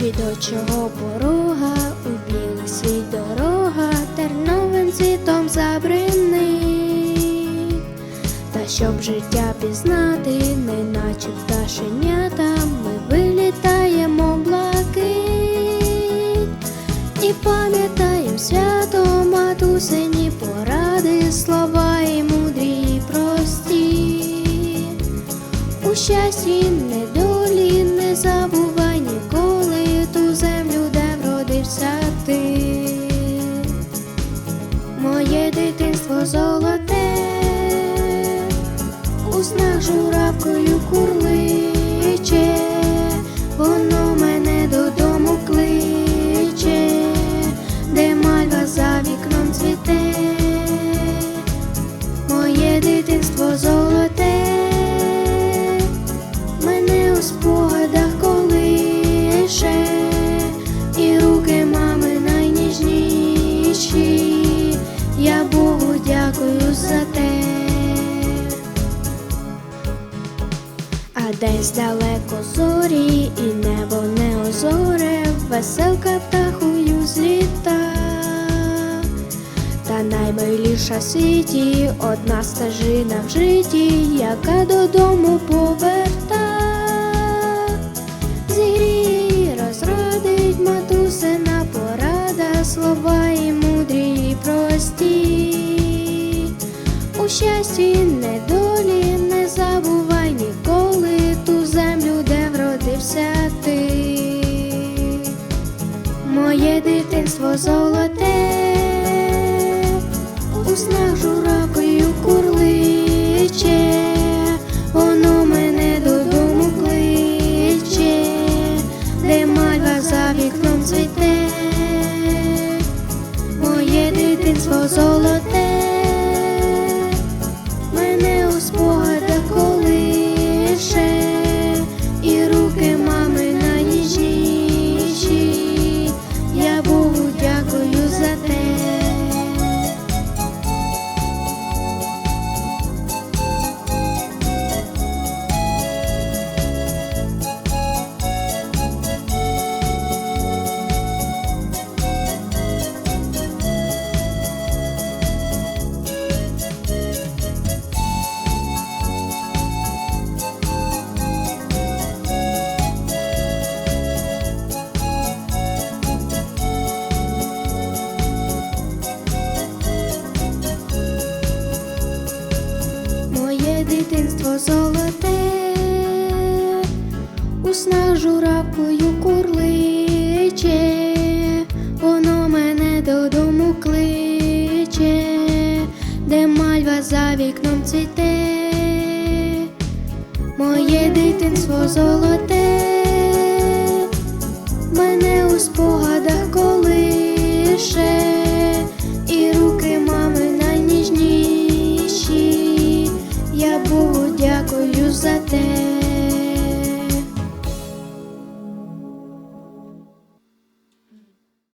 дитячого порога, у білий світ дорога, терновим цвітом забринить. Та щоб життя пізнати, неначе пташенята, ми вилітаємо блакить і пам'ятаєм свято матусині поради, слова і мудрі, і прості. У щасті недолі не забувай Моє дитинство золоте, у снах журавкою курличе, воно мене додому кличе, де мальва за вікном цвіте, моє дитинство золоте, мене у спогадах дякую за те. А десь далеко зорі, і небо не озоре, веселка птахою зліта. Та наймиліша в світі одна стежина в житті, яка додому поверта. Зігріє, розрадить матусина порада, слова і мудрі, і прості. Щасті недолі. Не забувай ніколи ту землю, де вродився ти. Моє дитинство золоте, у снах журавкою курличе, воно мене додому кличе, де мальва за вікном цвіте, моє дитинство золоте, дитинство золоте, у снах журавкою курличе, воно мене додому кличе, де мальва за вікном цвіте, моє дитинство золоте, дякую за те.